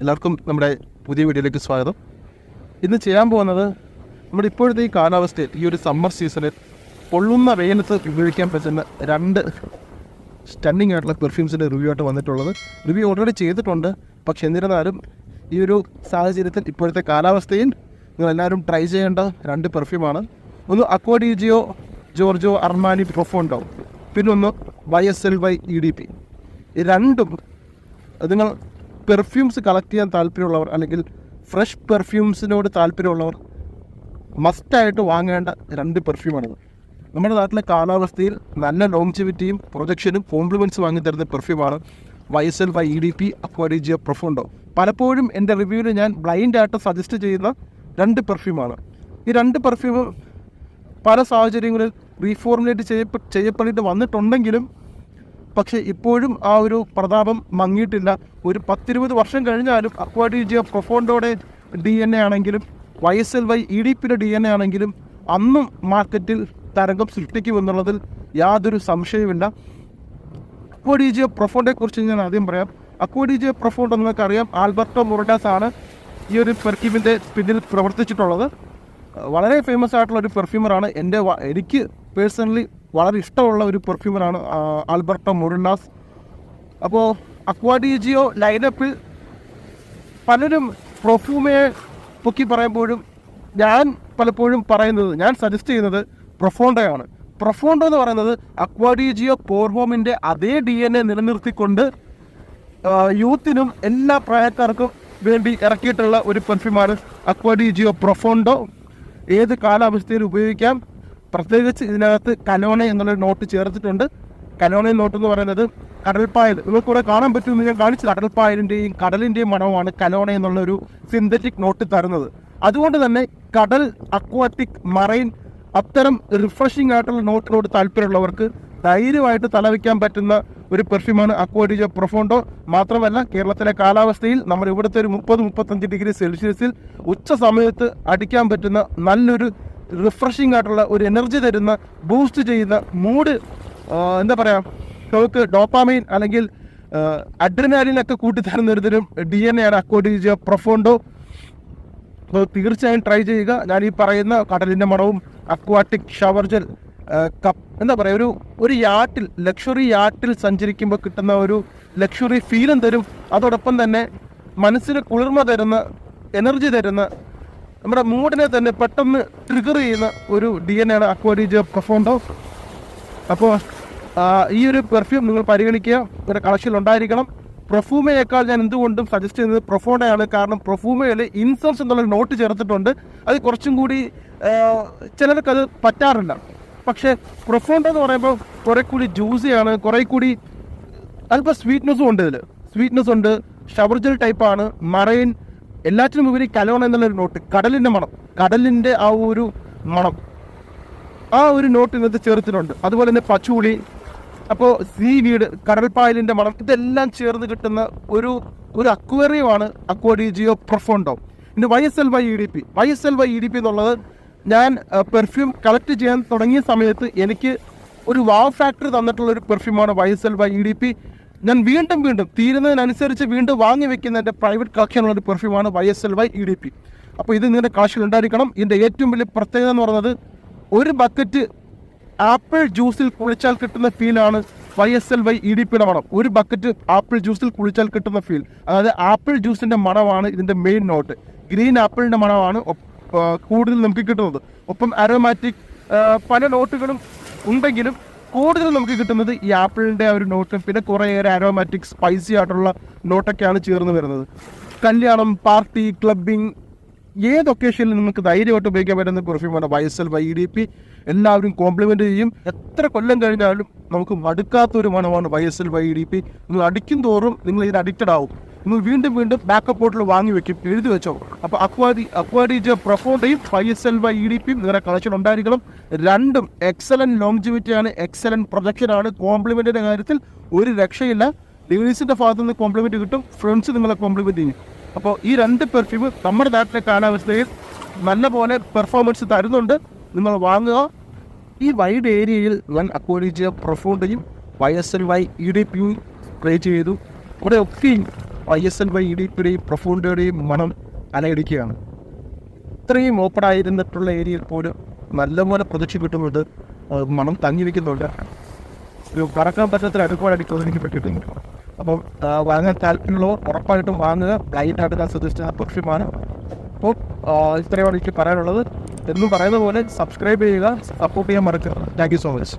എല്ലാവർക്കും നമ്മുടെ പുതിയ വീഡിയോയിലേക്ക് സ്വാഗതം. ഇന്ന് ചെയ്യാൻ പോകുന്നത് നമ്മുടെ ഇപ്പോഴത്തെ ഈ കാലാവസ്ഥയിൽ ഈ ഒരു സമ്മർ സീസണിൽ പൊള്ളുന്ന വെയിലത്ത് ഉപയോഗിക്കാൻ പറ്റുന്ന രണ്ട് സ്റ്റണ്ണിങ് ആയിട്ടുള്ള പെർഫ്യൂംസിന്റെ റിവ്യൂ ആയിട്ട് വന്നിട്ടുള്ളത്. റിവ്യൂ ഓൾറെഡി ചെയ്തിട്ടുണ്ട്. പക്ഷെ എന്നിരുന്നാലും ഈ ഒരു സാഹചര്യത്തിൽ ഇപ്പോഴത്തെ കാലാവസ്ഥയിൽ നിങ്ങൾ എല്ലാവരും ട്രൈ ചെയ്യേണ്ട രണ്ട് പെർഫ്യൂമാണ് ഒന്ന് അക്വാഡിജിയോ ജോർജോ അർമാനി പ്രൊഫോണ്ടോ പിന്നൊന്ന് Y S L Y E D P രണ്ടും നിങ്ങൾ പെർഫ്യൂംസ് കളക്ട് ചെയ്യാൻ താല്പര്യമുള്ളവർ അല്ലെങ്കിൽ ഫ്രഷ് പെർഫ്യൂംസിനോട് താല്പര്യമുള്ളവർ മസ്റ്റായിട്ട് വാങ്ങേണ്ട രണ്ട് പെർഫ്യൂമാണിത് നമ്മുടെ നാട്ടിലെ കാലാവസ്ഥയിൽ നല്ല ലോങ്ജിവിറ്റിയും പ്രൊജക്ഷനും കോംപ്ലിമെന്റ്സ് വാങ്ങി തരുന്ന പെർഫ്യൂമാണ് YSL Y E D P Acqua di Gio Profondo പലപ്പോഴും എന്റെ റിവ്യൂവിൽ ഞാൻ ബ്ലൈൻഡായിട്ട് സജസ്റ്റ് ചെയ്യുന്ന രണ്ട് പെർഫ്യൂമാണ് ഈ രണ്ട് പെർഫ്യൂമും പല സാഹചര്യങ്ങളിൽ റീഫോർമുലേറ്റ് ചെയ്യപ്പെ ചെയ്യപ്പെട്ടിട്ട് വന്നിട്ടുണ്ടെങ്കിലും പക്ഷേ ഇപ്പോഴും ആ ഒരു പ്രതാപം മങ്ങിയിട്ടില്ല. ഒരു പത്തിരുപത് വർഷം കഴിഞ്ഞാലും അക്വാഡിജിയ പ്രൊഫോണ്ടോടെ ഡി എൻ എ ആണെങ്കിലും Y S L Y E D പിയുടെ ഡി എൻ എ ആണെങ്കിലും അന്നും മാർക്കറ്റിൽ തരംഗം സൃഷ്ടിക്കുമെന്നുള്ളതിൽ യാതൊരു സംശയവുമില്ല. അക്വാഡിജിയ പ്രൊഫോണ്ടയെ കുറിച്ച് ഞാൻ ആദ്യം പറയാം. അക്വാഡിജിയ പ്രൊഫോണ്ട് നിങ്ങൾക്കറിയാം ആൽബർട്ടോ മുറഡാസ് ആണ് ഈ ഒരു പെർഫ്യൂമിന്റെ പിന്നിൽ പ്രവർത്തിച്ചിട്ടുള്ളത്. വളരെ ഫേമസ് ആയിട്ടുള്ള ഒരു പെർഫ്യൂമറാണ് എന്റെ എനിക്ക് പേഴ്സണലി വളരെ ഇഷ്ടമുള്ള ഒരു പെർഫ്യൂമറാണ് ആൽബർട്ടോ മൊറിനാസ് അപ്പോൾ അക്വാഡിജിയോ ലൈനപ്പിൽ പലരും പ്രൊഫ്യൂമയെ പൊക്കി പറയുമ്പോഴും ഞാൻ പലപ്പോഴും പറയുന്നത് ഞാൻ സജസ്റ്റ് ചെയ്യുന്നത് പ്രൊഫോണ്ടയാണ്. പ്രൊഫോണ്ടോ എന്ന് പറയുന്നത് അക്വാഡിജിയോ പോർഹോമിന്റെ അതേ ഡി എൻ എ നിലനിർത്തിക്കൊണ്ട് യൂത്തിനും എല്ലാ പ്രായക്കാർക്കും വേണ്ടി ഇറക്കിയിട്ടുള്ള ഒരു പെർഫ്യൂമാണ് അക്വാഡിജിയോ പ്രൊഫോണ്ടോ. ഏത് കാലാവസ്ഥയിൽ ഉപയോഗിക്കാം പ്രത്യേകിച്ച് ഇതിനകത്ത് കനോണ എന്നുള്ളൊരു നോട്ട് ചേർത്തിട്ടുണ്ട്. കനോണ നോട്ട് എന്ന് പറയുന്നത് കടൽപ്പായൽ. നിങ്ങൾക്കിവിടെ കാണാൻ പറ്റുമെന്ന് ഞാൻ കാണിച്ചു കടൽപ്പായലിന്റെയും കടലിന്റെയും മണമാണ് കനോണ എന്നുള്ളൊരു സിന്തറ്റിക് നോട്ട് തരുന്നത്. അതുകൊണ്ട് തന്നെ കടൽ അക്വാറ്റിക് മറൈൻ അത്തരം റിഫ്രഷിംഗ് ആയിട്ടുള്ള നോട്ടിനോട് താല്പര്യമുള്ളവർക്ക് ധൈര്യമായിട്ട് തലവെക്കാൻ പറ്റുന്ന ഒരു പെർഫ്യൂമാണ് അക്വാഡിജോ പ്രൊഫോണ്ടോ മാത്രമല്ല കേരളത്തിലെ കാലാവസ്ഥയിൽ നമ്മൾ ഇവിടുത്തെ ഒരു മുപ്പത് മുപ്പത്തഞ്ച് ഡിഗ്രി സെൽഷ്യസിൽ ഉച്ച സമയത്ത് അടിക്കാൻ പറ്റുന്ന നല്ലൊരു റിഫ്രഷിംഗ് ആയിട്ടുള്ള ഒരു എനർജി തരുന്ന ബൂസ്റ്റ് ചെയ്യുന്ന മൂഡ് എന്താ പറയുക നമുക്ക് ഡോപ്പാമൈൻ അല്ലെങ്കിൽ അഡ്രിനാലിനൊക്കെ കൂട്ടിത്തരുന്ന ഒരു തരം ഡി എൻ എ ആണ് ചെയ്യുക പ്രൊഫോണ്ടോ അപ്പോൾ തീർച്ചയായും ട്രൈ ചെയ്യുക. ഞാൻ ഈ പറയുന്ന കടലിന്റെ മണവും അക്വാട്ടിക് ഷവർ ജെൽ കപ്പ് എന്താ പറയുക ഒരു ഒരു യാട്ടിൽ ലക്ഷറി യാട്ടിൽ സഞ്ചരിക്കുമ്പോൾ കിട്ടുന്ന ഒരു ലക്ഷറി ഫീലും തരും. അതോടൊപ്പം തന്നെ മനസ്സിന് കുളിർമ തരുന്ന എനർജി തരുന്ന നമ്മുടെ മൂടിനെ തന്നെ പെട്ടെന്ന് ട്രിഗർ ചെയ്യുന്ന ഒരു ഡി എൻ ആണ് അക്വാഡിജോ പ്രൊഫോണ്ടോ അപ്പോൾ ഈ ഒരു പെർഫ്യൂം നിങ്ങൾ പരിഗണിക്കുക. ഒരു കളക്ഷനിൽ ഉണ്ടായിരിക്കണം. പ്രൊഫൂമയേക്കാൾ ഞാൻ എന്തുകൊണ്ടും സജസ്റ്റ് ചെയ്യുന്നത് പ്രൊഫോണയാണ് കാരണം പ്രൊഫൂമയിൽ ഇൻസെൻസ് എന്നുള്ള നോട്ട് ചേർത്തിട്ടുണ്ട്. അത് കുറച്ചും കൂടി ചിലർക്കത് പറ്റാറില്ല. പക്ഷേ പ്രൊഫോണ്ട എന്ന് പറയുമ്പോൾ കുറേ കൂടി ജ്യൂസിയാണ് കുറേ കൂടി അല്പം സ്വീറ്റ്നെസ്സും ഉണ്ട് ഇതിൽ സ്വീറ്റ്നെസ് ഉണ്ട്. ഷവർജൽ ടൈപ്പാണ് മറൈൻ എല്ലാറ്റിനും ഉപരി കലോൺ എന്നുള്ളൊരു നോട്ട് കടലിന്റെ മണം കടലിന്റെ ആ ഒരു മണം. ആ ഒരു നോട്ട് ഇന്നത്തെ ചേർത്തിട്ടുണ്ട് അതുപോലെ തന്നെ പച്ചൂളി അപ്പോൾ സീ വീട് കടൽപ്പായലിന്റെ മണം ഇതെല്ലാം ചേർന്ന് കിട്ടുന്ന ഒരു ഒരു അക്വേറിയമാണ് അക്വാഡിജിയോ പ്രൊഫോണ്ടോ. ഇനി Y S L Y E D P. Y S L Y E D P എന്നുള്ളത് ഞാൻ പെർഫ്യൂം കളക്ട് ചെയ്യാൻ തുടങ്ങിയ സമയത്ത് എനിക്ക് ഒരു വാവ് ഫാക്ടറി തന്നിട്ടുള്ള ഒരു പെർഫ്യൂമാണ് Y S L Y E D P. ഞാൻ വീണ്ടും വീണ്ടും തീരുന്നതിനനുസരിച്ച് വീണ്ടും വാങ്ങി വെക്കുന്ന എന്റെ പ്രൈവറ്റ് കളക്ഷനുള്ള ഒരു പെർഫ്യൂമാണ് Y S L Y E D P അപ്പോൾ ഇത് നിങ്ങളുടെ കാശിൽ ഉണ്ടായിരിക്കണം. ഇതിന്റെ ഏറ്റവും വലിയ പ്രത്യേകത എന്ന് പറയുന്നത് ഒരു ബക്കറ്റ് ആപ്പിൾ ജ്യൂസിൽ കുളിച്ചാൽ കിട്ടുന്ന ഫീലാണ് Y S L Y E D പിയുടെ മണം. ഒരു ബക്കറ്റ് ആപ്പിൾ ജ്യൂസിൽ കുളിച്ചാൽ കിട്ടുന്ന ഫീൽ അതായത് ആപ്പിൾ ജ്യൂസിന്റെ മണമാണ് ഇതിന്റെ മെയിൻ നോട്ട് ഗ്രീൻ ആപ്പിളിന്റെ മണമാണ് കൂടുതൽ നമുക്ക് കിട്ടുന്നത്. ഒപ്പം അരോമാറ്റിക് പല നോട്ടുകളും ഉണ്ടെങ്കിലും കൂടുതൽ നമുക്ക് കിട്ടുന്നത് ഈ ആപ്പിളിന്റെ ആ ഒരു നോട്ട് പിന്നെ കുറേയേറെ അരോമാറ്റിക് സ്പൈസി ആയിട്ടുള്ള നോട്ടൊക്കെയാണ് ചേർന്ന് വരുന്നത്. കല്യാണം പാർട്ടി ക്ലബിംഗ് ഏത് ഒക്കേഷനിലും നിങ്ങൾക്ക് ധൈര്യമായിട്ട് ഉപയോഗിക്കാൻ പറ്റുന്ന പെർഫ്യൂമാണ് വൈസൽ വൈ ഡി പി എല്ലാവരും കോംപ്ലിമെന്റ് ചെയ്യും. എത്ര കൊല്ലം കഴിഞ്ഞാലും നമുക്ക് മടുക്കാത്തൊരു മണമാണ് Y S L Y D P നിങ്ങൾ അടിക്കും തോറും നിങ്ങൾ ഇതിന് അഡിക്റ്റഡ് ആവും. നിങ്ങൾ വീണ്ടും വീണ്ടും ബാക്കപ്പ് ബോട്ടിൽ വാങ്ങി വെക്കും എഴുതി വെച്ചോ. അപ്പോൾ Acqua di Acqua di Gio പ്രൊഫോണ്ടയും five S L Y E D പിയും നിങ്ങളുടെ കളക്ഷൻ ഉണ്ടായിരിക്കണം. രണ്ടും എക്സലന്റ് ലോങ്ജിവിറ്റി ആണ് എക്സലന്റ് പ്രൊജക്ഷൻ ആണ്. കോംപ്ലിമെന്റിന്റെ കാര്യത്തിൽ ഒരു രക്ഷയില്ല. ലേഡീസിന്റെ ഭാഗത്തു നിന്ന് കോംപ്ലിമെന്റ് കിട്ടും ഫ്രണ്ട്സ് നിങ്ങളെ കോംപ്ലിമെന്റ് ചെയ്യും. അപ്പോൾ ഈ രണ്ട് പെർഫ്യൂം നമ്മുടെ നാട്ടിലെ കാലാവസ്ഥയിൽ നല്ല പോലെ പെർഫോമൻസ് തരുന്നുണ്ട്. നിങ്ങൾ വാങ്ങുക. ഈ വൈഡ് ഏരിയയിൽ ഞാൻ Acqua di Gio പ്രൊഫോണ്ടയും Y S L Y E D പിയും സ്പ്രേ ചെയ്തു. ഇവിടെ ഒക്കെയും I S L Y E ഡിയുടെയും പ്രൊഫൂണ്ടയുടെയും മണം അലയിടിക്കുകയാണ്. ഇത്രയും ഓപ്പൺ ആയിരുന്നിട്ടുള്ള ഏരിയയിൽ പോലും നല്ലപോലെ പ്രതീക്ഷ കിട്ടുന്നുണ്ട് മണം തങ്ങി വയ്ക്കുന്നുണ്ട് ഒരു പറക്കാൻ പറ്റാത്ത അടുക്കോടെ എനിക്ക് പറ്റിയിട്ടുണ്ട് അപ്പം വാങ്ങാൻ താല്പര്യമുള്ളവർ ഉറപ്പായിട്ടും വാങ്ങുക. ബ്ലൈൻഡായിട്ട് ഞാൻ സജസ്റ്റ് പെർഫ്യൂമാണ് അപ്പോൾ ആ, ഇത്രയാണ് എനിക്ക് പറയാനുള്ളത്. എന്നും പറയുന്ന പോലെ സബ്സ്ക്രൈബ് ചെയ്യുക സപ്പോർട്ട് ചെയ്യാൻ മറക്കുക താങ്ക് യു സോ മച്ച്